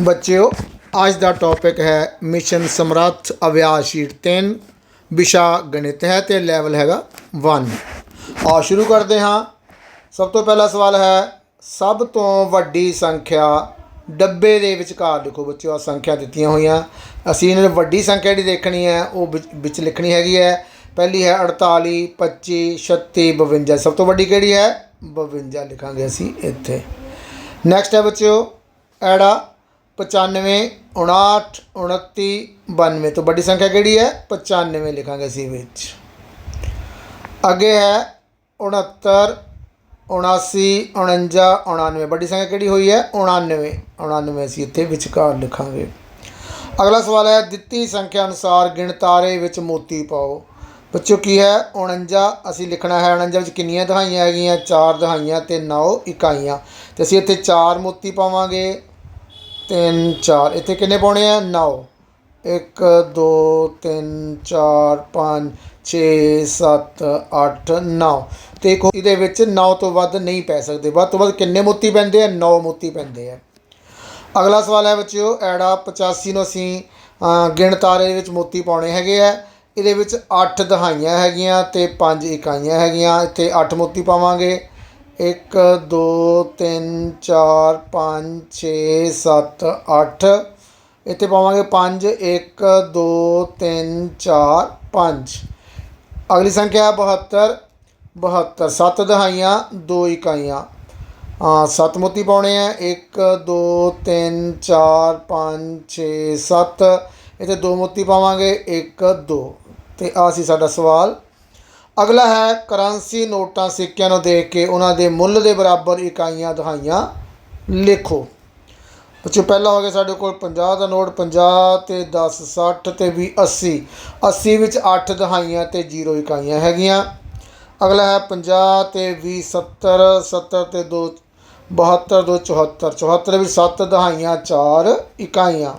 ਬੱਚਿਓ, ਅੱਜ ਦਾ ਟੌਪਿਕ ਹੈ ਮਿਸ਼ਨ ਸਮਰੱਥ ਅਭਿਆਸ ਸ਼ੀਟ 3 ਵਿਸ਼ਾ ਗਣਿਤ ਹੈ ਤੇ ਲੈਵਲ ਹੈਗਾ 1 ਆ ਸ਼ੁਰੂ ਕਰਦੇ ਹਾਂ। ਸਭ ਤੋਂ ਪਹਿਲਾ ਸਵਾਲ ਹੈ, ਸਭ ਤੋਂ ਵੱਡੀ ਸੰਖਿਆ ਡੱਬੇ ਦੇ ਵਿਚਕਾਰ ਲਿਖੋ ਬੱਚਿਓ ਆ ਸੰਖਿਆ ਦਿੱਤੀਆਂ ਹੋਈਆਂ। ਅਸੀਂ ਇਹਨਾਂ ਦੀ ਵੱਡੀ ਸੰਖਿਆ ਜਿਹੜੀ ਦੇਖਣੀ ਹੈ, ਉਹ ਵਿੱਚ- ਵਿੱਚ ਲਿਖਣੀ ਹੈਗੀ ਹੈ। ਪਹਿਲੀ ਹੈ 48 25 36 52 ਸਭ ਤੋਂ ਵੱਡੀ ਕਿਹੜੀ ਹੈ? 52 ਲਿਖਾਂਗੇ ਅਸੀਂ ਇੱਥੇ। ਨੈਕਸਟ ਹੈ ਬੱਚਿਓ, ਐੜਾ 95 59 29 92 ਤੋਂ ਵੱਡੀ ਸੰਖਿਆ ਕਿਹੜੀ ਹੈ? 95 ਲਿਖਾਂਗੇ ਅਸੀਂ ਵਿੱਚ। ਅੱਗੇ ਹੈ 69 79 49 99 ਵੱਡੀ ਸੰਖਿਆ ਕਿਹੜੀ ਹੋਈ ਹੈ? 99 99 ਅਸੀਂ ਇੱਥੇ ਵਿਚਕਾਰ ਲਿਖਾਂਗੇ। ਅਗਲਾ ਸਵਾਲ ਹੈ, ਦਿੱਤੀ ਸੰਖਿਆ ਅਨੁਸਾਰ ਗਿਣਤਾਰੇ ਵਿੱਚ ਮੋਤੀ ਪਾਓ। ਬੱਚੋ ਕੀ ਹੈ? 49 ਅਸੀਂ ਲਿਖਣਾ ਹੈ 49 ਵਿੱਚ ਕਿੰਨੀਆਂ ਦਹਾਈਆਂ ਹੈਗੀਆਂ? 4 ਦਹਾਈਆਂ ਤੇ 9 ਇਕਾਈਆਂ। ਤੇ ਅਸੀਂ ਇੱਥੇ 4 ਮੋਤੀ ਪਾਵਾਂਗੇ। 3 4 ਇੱਥੇ ਕਿੰਨੇ ਪਾਉਣੇ ਆ? 9 1 2 3 4 5 6 7 8 9 ਤੇ ਇਹਦੇ ਵਿੱਚ 9 ਤੋਂ ਵੱਧ ਨਹੀਂ ਪੈ ਸਕਦੇ। ਵੱਧ ਤੋਂ ਵੱਧ ਕਿੰਨੇ ਮੋਤੀ ਪੈਂਦੇ ਆ? 9 ਮੋਤੀ ਪੈਂਦੇ ਆ। ਅਗਲਾ ਸਵਾਲ ਹੈ ਬੱਚਿਓ ਐੜਾ 85 ਨੂੰ ਅਸੀਂ ਅ, ਗਿਣ ਤਾਰੇ ਵਿੱਚ ਮੋਤੀ ਪਾਉਣੇ ਹੈਗੇ ਆ। ਇਹਦੇ ਵਿੱਚ 8 ਦਹਾਈਆਂ ਹੈਗੀਆਂ ਤੇ 5 ਇਕਾਈਆਂ ਹੈਗੀਆਂ। ਇੱਥੇ 8 ਮੋਤੀ ਪਾਵਾਂਗੇ। 1 2 3 4 5 6 7 8 ਇੱਥੇ ਪਾਵਾਂਗੇ 5 1 2 3 4 5 ਅਗਲੀ ਸੰਖਿਆ ਹੈ 72 72 7 ਦਹਾਈਆਂ, ਦੋ ਇਕਾਈਆਂ। ਹਾਂ, ਸੱਤ ਮੋਤੀ ਪਾਉਣੇ ਆ। 1 2 3 4 5 6 7 ਇੱਥੇ ਦੋ ਮੋਤੀ ਪਾਵਾਂਗੇ। 1 2 ਤੇ ਆ ਸੀ ਸਾਡਾ ਸਵਾਲ। ਅਗਲਾ ਹੈ ਕਰੰਸੀ ਨੋਟਾਂ ਸਿੱਕਿਆਂ ਨੂੰ ਦੇਖ ਕੇ ਉਹਨਾਂ ਦੇ ਮੁੱਲ ਦੇ ਬਰਾਬਰ ਇਕਾਈਆਂ ਦਹਾਈਆਂ ਲਿਖੋ। ਬੱਚੋ ਪਹਿਲਾ ਹੋ ਗਿਆ ਸਾਡੇ ਕੋਲ 50 ਦਾ ਨੋਟ 50 ਤੇ 10 60 ਤੇ 20 80 80 ਵਿੱਚ 8 ਦਹਾਈਆਂ ਤੇ 0 ਇਕਾਈਆਂ ਹੈਗੀਆਂ। ਅਗਲਾ ਹੈ 50 ਤੇ 20 70 70 ਤੇ 2 72 ਦੋ 74 74 ਵਿੱਚ 7 ਦਹਾਈਆਂ 4 ਇਕਾਈਆਂ।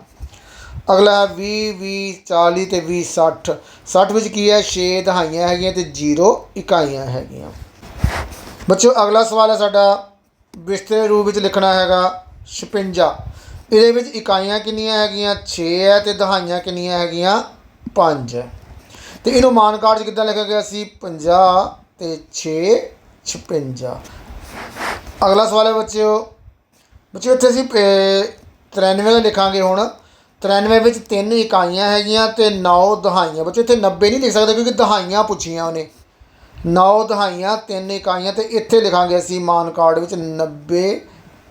ਅਗਲਾ ਹੈ 20 20 40 ਤੇ 20 60 60 ਵਿੱਚ ਕੀ ਹੈ? 6 ਦਹਾਈਆਂ ਹੈਗੀਆਂ ਤੇ 0 ਇਕਾਈਆਂ ਹੈਗੀਆਂ। ਬੱਚੋ ਅਗਲਾ ਸਵਾਲ ਹੈ ਸਾਡਾ। ਬਿਸਤਰੇ ਰੂਪ ਵਿੱਚ ਲਿਖਣਾ ਹੈਗਾ 56 ਇਹਦੇ ਵਿੱਚ ਇਕਾਈਆਂ ਕਿੰਨੀਆਂ ਹੈਗੀਆਂ? 6 ਹੈ ਤੇ ਦਹਾਈਆਂ ਕਿੰਨੀਆਂ ਹੈਗੀਆਂ? 5 ਹੈ। ਤੇ ਇਹਨੂੰ ਮਾਨ ਕਾਰਡ 'ਚ ਕਿੱਦਾਂ ਲਿਖਿਆ ਗਿਆ ਸੀ? 50 ਤੇ 6 56 ਅਗਲਾ ਸਵਾਲ ਹੈ ਬੱਚਿਓ। ਬੱਚਿਓ ਇੱਥੇ ਅਸੀਂ ਅਹ, 93 ਦਾ ਲਿਖਾਂਗੇ ਹੁਣ। 93 ਵਿੱਚ ਤਿੰਨ ਇਕਾਈਆਂ ਹੈਗੀਆਂ ਤੇ 9 ਦਹਾਈਆਂ। ਬੱਚਿਓ ਇੱਥੇ 90 ਨਹੀਂ ਲਿਖ ਸਕਦੇ ਕਿਉਂਕਿ ਦਹਾਈਆਂ ਪੁੱਛੀਆਂ ਉਹਨੇ। 9 ਦਹਾਈਆਂ, ਤਿੰਨ ਇਕਾਈਆਂ ਤੇ ਇੱਥੇ ਲਿਖਾਂਗੇ ਅਸੀਂ ਮਾਨ ਕਾਰਡ ਵਿੱਚ 90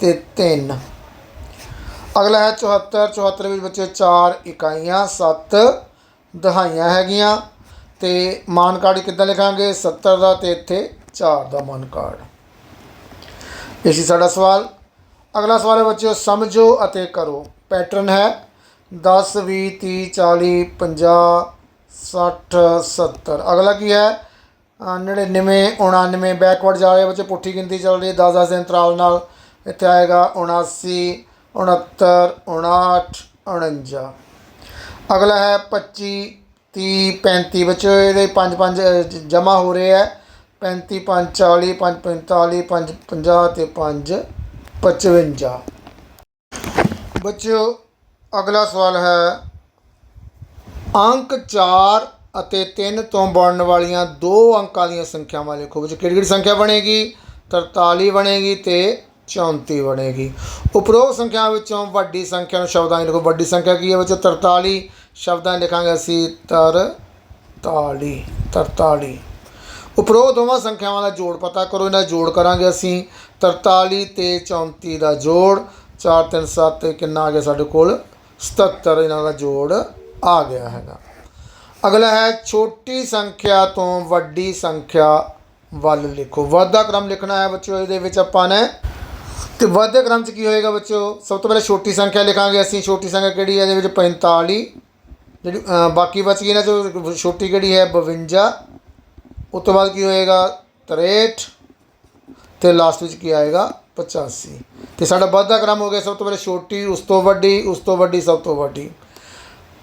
ਤੇ 3 ਅਗਲਾ ਹੈ 74 74 ਵਿੱਚ ਬੱਚੇ 4 ਇਕਾਈਆਂ 7 ਦਹਾਈਆਂ ਹੈਗੀਆਂ ਤੇ ਮਾਨ ਕਾਰਡ ਕਿੱਦਾਂ ਲਿਖਾਂਗੇ? 70 ਦਾ ਤੇ ਇੱਥੇ 4 ਦਾ ਮਾਨ ਕਾਰਡ। ਇਹ ਸੀ ਸਾਡਾ ਸਵਾਲ। ਅਗਲਾ ਸਵਾਲ ਹੈ ਬੱਚਿਓ, ਸਮਝੋ ਅਤੇ ਕਰੋ। ਪੈਟਰਨ ਹੈ ਦਸ ਵੀਹ ਤੀਹ ਚਾਲੀ ਪੰਜਾਹ ਸੱਠ ਸੱਤਰ। ਅਗਲਾ ਕੀ ਹੈ? ਅ, 99 99 ਬੈਕਵਰਡ ਜਾ ਰਹੇ ਬੱਚੇ ਪੁੱਠੀ ਗਿਣਤੀ ਚੱਲ ਰਹੀ ਹੈ। 10 10 ਦੇ ਅੰਤਰਾਲ ਨਾਲ ਇੱਥੇ ਆਏਗਾ। 79 69 59 49 ਅਗਲਾ ਹੈ 25 30 35 ਬੱਚੇ ਇਹਦੇ 5 5 ਜਮਾ ਹੋ ਰਹੇ ਹੈ। 35 5 40 5 45 5 50 ਤੇ 5 55 ਬੱਚਿਓ ਅਗਲਾ ਸਵਾਲ ਹੈ, ਅੰਕ 4 ਅਤੇ 3 ਤੋਂ ਬਣਨ ਵਾਲੀਆਂ ਦੋ ਅੰਕਾਂ ਦੀਆਂ ਸੰਖਿਆਵਾਂ ਲਿਖੋ, ਵਿੱਚ ਕਿਹੜੀ ਕਿਹੜੀ ਸੰਖਿਆ ਬਣੇਗੀ? 43 ਬਣੇਗੀ ਤੇ 34 ਬਣੇਗੀ। ਉਪਰੋਕਤ ਸੰਖਿਆ ਵਿੱਚੋਂ ਵੱਡੀ ਸੰਖਿਆ ਨੂੰ ਸ਼ਬਦਾਂ 'ਚ ਲਿਖੋ। ਵੱਡੀ ਸੰਖਿਆ ਕੀ ਹੈ ਬੱਚੋ 43 ਸ਼ਬਦਾਂ 'ਚ ਲਿਖਾਂਗੇ ਅਸੀਂ ਤਰ 43 43 ਉਪਰੋਕਤ ਦੋਵਾਂ ਸੰਖਿਆਵਾਂ ਦਾ ਜੋੜ ਪਤਾ ਕਰੋ, ਇਹਨਾਂ ਜੋੜ ਕਰਾਂਗੇ ਅਸੀਂ। 43 ਤੇ 34 ਦਾ ਜੋੜ 4 3 7 ਕਿੰਨਾ ਆ ਗਿਆ ਸਾਡੇ ਕੋਲ? 77 ਇਹਨਾਂ ਦਾ ਜੋੜ ਆ ਗਿਆ ਹੈਗਾ। ਅਗਲਾ ਹੈ, ਛੋਟੀ ਸੰਖਿਆ ਤੋਂ ਵੱਡੀ ਸੰਖਿਆ ਵੱਲ ਲਿਖੋ। ਵਾਧਾ ਕ੍ਰਮ ਲਿਖਣਾ ਹੈ ਬੱਚਿਓ, ਇਹਦੇ ਵਿੱਚ ਆਪਾਂ ਨੇ ਤੇ ਵਾਧੇ ਕ੍ਰਮ ਚ ਕੀ ਹੋਏਗਾ ਬੱਚਿਓ? ਸਭ ਤੋਂ ਪਹਿਲਾਂ ਛੋਟੀ ਸੰਖਿਆ ਲਿਖਾਂਗੇ ਅਸੀਂ। ਛੋਟੀ ਸੰਖਿਆ ਕਿਹੜੀ ਹੈ? ਇਹਦੇ ਵਿੱਚ 45 ਜਿਹੜੀ ਬਾਕੀ ਬਚ ਗਈ ਇਹਨਾਂ 'ਚੋਂ ਛੋਟੀ ਕਿਹੜੀ ਹੈ? 52 ਉਸ ਤੋਂ ਬਾਅਦ ਕੀ ਹੋਏਗਾ? 63 ਤੇ ਲਾਸਟ ਵਿੱਚ ਕੀ ਆਏਗਾ? 85 ਤੇ ਸਾਡਾ ਵਾਧਾ ਕ੍ਰਮ ਹੋ ਗਿਆ ਸਭ ਤੋਂ ਪਹਿਲਾਂ ਛੋਟੀ, ਉਸ ਤੋਂ ਵੱਡੀ, ਉਸ ਤੋਂ ਵੱਡੀ, ਸਭ ਤੋਂ ਵੱਡੀ।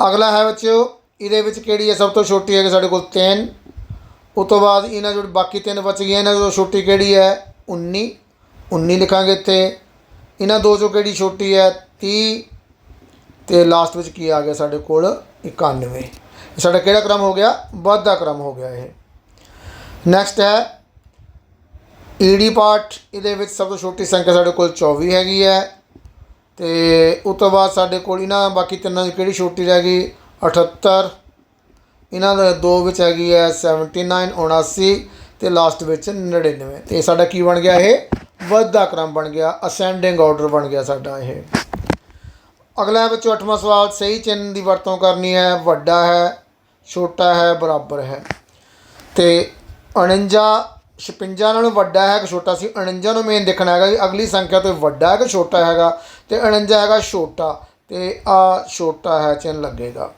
ਅਗਲਾ ਹੈ ਬੱਚਿਓ, ਇਹਦੇ ਵਿੱਚ ਕਿਹੜੀ ਹੈ ਸਭ ਤੋਂ ਛੋਟੀ ਹੈ ਸਾਡੇ ਕੋਲ 3 ਉਸ ਤੋਂ ਬਾਅਦ ਇਹਨਾਂ ਜੋ ਬਾਕੀ ਤਿੰਨ ਬਚ ਗਈਆਂ, ਇਹਨਾਂ ਤੋਂ ਛੋਟੀ ਕਿਹੜੀ ਹੈ? 19 19 ਲਿਖਾਂਗੇ ਇੱਥੇ। ਇਹਨਾਂ ਦੋ ਚੋਂ ਕਿਹੜੀ ਛੋਟੀ ਹੈ? 30 ਤੇ ਲਾਸਟ ਵਿੱਚ ਕੀ ਆ ਗਿਆ ਸਾਡੇ ਕੋਲ? 91 ਸਾਡਾ ਕਿਹੜਾ ਕ੍ਰਮ ਹੋ ਗਿਆ? ਵਾਧਾ ਕ੍ਰਮ ਹੋ ਗਿਆ ਇਹ। ਨੈਕਸਟ ਹੈ ਈਡੀ ਪਾਰਟ ਇਹਦੇ ਵਿੱਚ ਸਭ ਤੋਂ ਛੋਟੀ ਸੰਖਿਆ ਸਾਡੇ ਕੋਲ 24 ਹੈਗੀ ਹੈ। ਤੇ ਉਸ ਤੋਂ ਬਾਅਦ ਸਾਡੇ ਕੋਲ ਇਹਨਾਂ ਬਾਕੀ ਤਿੰਨਾਂ ਦੀ ਕਿਹੜੀ ਛੋਟੀ ਰਹਿ ਗਈ? 78 ਇਹਨਾਂ ਦੇ ਦੋ ਵਿੱਚ ਹੈਗੀ ਹੈ 79 79 ਤੇ ਲਾਸਟ ਵਿੱਚ 99 ਤੇ ਸਾਡਾ ਕੀ ਬਣ ਗਿਆ ਇਹ? ਵੱਧਦਾ ਕ੍ਰਮ ਬਣ ਗਿਆ ਅਸੈਂਡਿੰਗ ਆਰਡਰ ਬਣ ਗਿਆ ਸਾਡਾ ਇਹ। ਅਗਲਾ ਹੈ ਬੱਚੋ ਅੱਠਵਾਂ ਸਵਾਲ, ਸਹੀ ਚਿੰਨ੍ਹ ਦੀ ਵਰਤੋਂ ਕਰਨੀ ਹੈ, ਵੱਡਾ ਹੈ, ਛੋਟਾ ਹੈ, ਬਰਾਬਰ ਹੈ। ਤੇ 49 56 ਨਾਲੋਂ ਵੱਡਾ ਹੈ ਕਿ ਛੋਟਾ ਸੀ 49 ਨੂੰ ਮੇਨ ਦੇਖਣਾ ਹੈਗਾ ਕਿ ਅਗਲੀ ਸੰਖਿਆ ਤੋਂ ਵੱਡਾ ਹੈ ਕਿ ਛੋਟਾ ਹੈਗਾ, ਤੇ 49 ਹੈਗਾ ਛੋਟਾ, ਤੇ ਆ ਛੋਟਾ ਹੈ ਚਿੰਨ੍ਹ ਲੱਗੇਗਾ।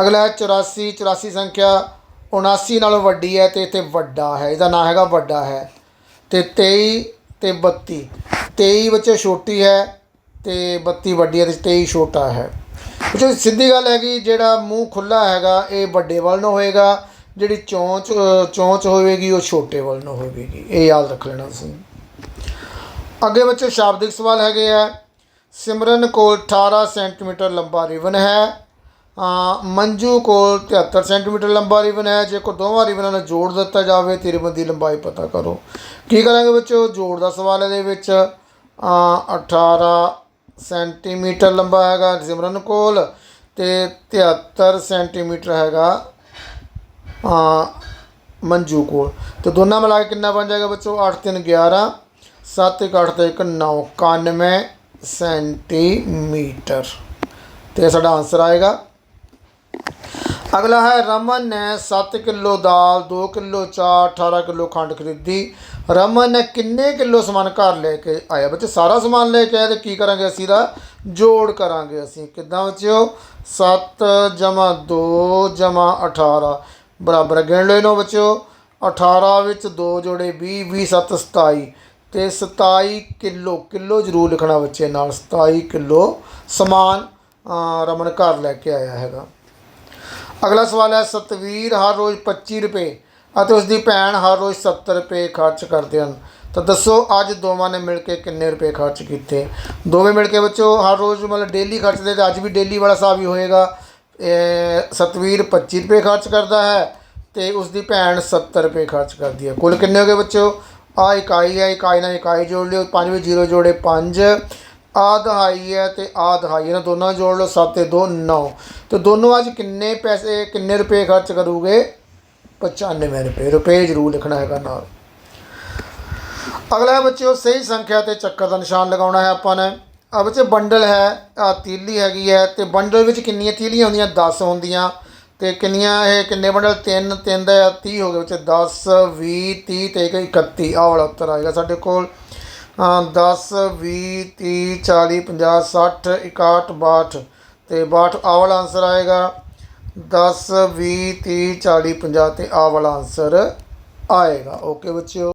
ਅਗਲਾ ਹੈ 84 84 ਸੰਖਿਆ 79 ਨਾਲੋਂ ਵੱਡੀ ਹੈ, ਤੇ ਇੱਥੇ ਵੱਡਾ ਹੈ, ਇਹਦਾ ਨਾਮ ਹੈਗਾ ਵੱਡਾ ਹੈ। ਤੇ 23 ਤੇ 32 23 ਬੱਚੇ ਛੋਟੀ ਹੈ, ਤੇ 32 ਵੱਡੀ ਹੈ, ਤੇ 23 ਛੋਟਾ ਹੈ। ਬੱਚੋ ਸਿੱਧੀ ਗੱਲ ਹੈਗੀ ਜਿਹੜਾ ਮੂੰਹ ਖੁੱਲਾ ਹੈਗਾ, ਇਹ ਵੱਡੇ ਵੱਲ ਨੂੰ ਹੋਏਗਾ ਜਿਹੜੀ ਚੌਂਚ ਅ, ਚੌਂਚ ਹੋਵੇਗੀ ਉਹ ਛੋਟੇ ਵੱਲ ਨੂੰ ਹੋਵੇਗੀ। ਇਹ ਯਾਦ ਰੱਖ ਲੈਣਾ ਤੁਸੀਂ। ਅੱਗੇ ਬੱਚੋ ਸ਼ਾਬਦਿਕ ਸਵਾਲ ਹੈਗੇ ਆ। ਸਿਮਰਨ ਕੋਲ 18 ਸੈਂਟੀਮੀਟਰ ਲੰਬਾ ਰਿਬਨ ਹੈ। ਮੰਜੂ ਕੋਲ 73 ਸੈਂਟੀਮੀਟਰ ਲੰਬਾ ਰਿਬਨ ਹੈ। ਜੇ ਕੋ ਦੋਵਾਂ ਰਿਬਨਾਂ ਨੂੰ ਜੋੜ ਦਿੱਤਾ ਜਾਵੇ ਤੇ ਰਿਬਨ ਦੀ ਲੰਬਾਈ ਪਤਾ ਕਰੋ। ਕੀ ਕਰਾਂਗੇ ਬੱਚੋ? ਜੋੜ ਦਾ ਸਵਾਲ ਇਹਦੇ ਵਿੱਚ। ਅ, 18 ਸੈਂਟੀਮੀਟਰ ਲੰਬਾ ਹੈਗਾ ਸਿਮਰਨ ਕੋਲ ਤੇ 73 ਸੈਂਟੀਮੀਟਰ ਹੈਗਾ ਮੰਜੂ ਕੋਲ। ਤੇ ਦੋਨਾਂ ਮਿਲਾ ਕੇ ਕਿੰਨਾ ਬਣ ਜਾਏਗਾ ਬੱਚੋ? 8 3 11 7 1 8 ਤੇ 1 9 91 ਸੈਂਟੀਮੀਟਰ। ਤੇ ਸਾਡਾ ਆਨਸਰ ਆਏਗਾ। ਅਗਲਾ ਹੈ ਰਮਨ ਨੇ 7 ਕਿਲੋ ਦਾਲ 2 ਕਿਲੋ ਚਾਹ 18 ਕਿਲੋ ਖੰਡ ਖਰੀਦੀ। ਰਮਨ ਨੇ ਕਿੰਨੇ ਕਿਲੋ ਸਮਾਨ ਘਰ ਲੈ ਕੇ ਆਇਆ? ਬੱਚੇ, ਸਾਰਾ ਸਮਾਨ ਲੈ ਕੇ ਆਇਆ ਤੇ ਕੀ ਕਰਾਂਗੇ ਅਸੀਂ ਦਾ? ਜੋੜ ਕਰਾਂਗੇ ਅਸੀਂ। ਕਿੱਦਾਂ ਬੱਚਿਓ? 7 ਜਮਾ 2 ਜਮਾ 18 ਬਰਾਬਰ ਹੈ। ਗਿਣ ਲਓ ਇਹਨੂੰ ਬੱਚਿਓ 18 ਵਿੱਚ 2 ਜੋੜੇ 20 20 7 27 ਤੇ 27 ਕਿਲੋ ਕਿਲੋ ਜ਼ਰੂਰ ਲਿਖਣਾ ਬੱਚੇ ਨਾਲ। 27 ਕਿਲੋ ਸਮਾਨ ਰਮਨ ਘਰ ਲੈ ਕੇ ਆਇਆ ਹੈਗਾ। ਅਗਲਾ ਸਵਾਲ ਹੈ, ਸਤਵੀਰ ਹਰ ਰੋਜ਼ 25 ਰੁਪਏ ਅਤੇ ਉਸ ਦੀ ਭੈਣ ਹਰ ਰੋਜ਼ 70 ਰੁਪਏ ਖਰਚ ਕਰਦੇ ਹਨ। ਤਾਂ ਦੱਸੋ, ਅੱਜ ਦੋਵਾਂ ਨੇ ਮਿਲ ਕੇ ਕਿੰਨੇ ਰੁਪਏ ਖਰਚ ਕੀਤੇ? ਦੋਵੇਂ ਮਿਲ ਕੇ ਬੱਚੋ, ਹਰ ਰੋਜ਼ ਮਤਲਬ ਡੇਲੀ ਖਰਚਦੇ ਤੇ ਅੱਜ ਵੀ ਡੇਲੀ ਵਾਲਾ ਹਿਸਾਬ ਹੀ ਹੋਏਗਾ। ਸਤਵੀਰ 25 ਰੁਪਏ ਖਰਚ ਕਰਦਾ ਹੈ ਤੇ ਉਸ ਦੀ ਭੈਣ 70 ਰੁਪਏ ਖਰਚ ਕਰਦੀ ਹੈ। ਕੁੱਲ ਕਿੰਨੇ ਹੋ ਗਏ ਬੱਚੋ ਆ ਇਕਾਈ ਹੈ, ਇਕਾਈ ਨਾਲ ਇਕਾਈ ਜੋੜ ਲਿਓ। 5 ਵਿੱਚ 0 ਜੋੜੇ 5 ਆ ਦਹਾਈ ਹੈ ਤੇ ਆ ਦਹਾਈ ਇਹਨਾਂ ਦੋਨਾਂ ਨੂੰ ਜੋੜ ਲਓ 7 ਤੇ 2 9 ਤੇ ਦੋਨੋਂ ਅੱਜ ਕਿੰਨੇ ਪੈਸੇ, ਕਿੰਨੇ ਰੁਪਏ ਖਰਚ ਕਰੂਗੇ? 95 ਰੁਪਏ। ਰੁਪਏ ਜ਼ਰੂਰ ਲਿਖਣਾ ਹੈਗਾ ਨਾਲ। ਅਗਲਾ ਹੈ ਬੱਚਿਓ, ਸਹੀ ਸੰਖਿਆ ਤੇ ਚੱਕਰ ਦਾ ਨਿਸ਼ਾਨ ਲਗਾਉਣਾ ਹੈ ਆਪਾਂ ਨੇ। ਆ ਬੱਚੇ ਬੰਡਲ ਹੈ ਆ ਤੀਲੀ ਹੈਗੀ ਹੈ ਤੇ ਬੰਡਲ ਵਿੱਚ ਕਿੰਨੀਆਂ ਤੀਲੀਆਂ ਹੁੰਦੀਆਂ? 10 ਹੁੰਦੀਆਂ। ਤੇ ਕਿੰਨੀਆਂ ਇਹ ਕਿੰਨੇ ਬੰਡਲ 3 3 ਦਾ 30 ਹੋ ਗਏ ਬੱਚੇ। 10 20 30 ਤੇ ਇੱਕ 31 ਆਹ ਵਾਲਾ ਉੱਤਰ ਆਏਗਾ ਸਾਡੇ ਕੋਲ। ਹਾਂ 10 20 30 40 50 60 61 62 ਤੇ 62 ਆਹ ਵਾਲਾ ਆਨਸਰ ਆਏਗਾ। 10 20 30 40 50 ਤੇ ਆਹ ਵਾਲਾ ਆਨਸਰ ਆਏਗਾ। ਓਕੇ ਬੱਚਿਓ।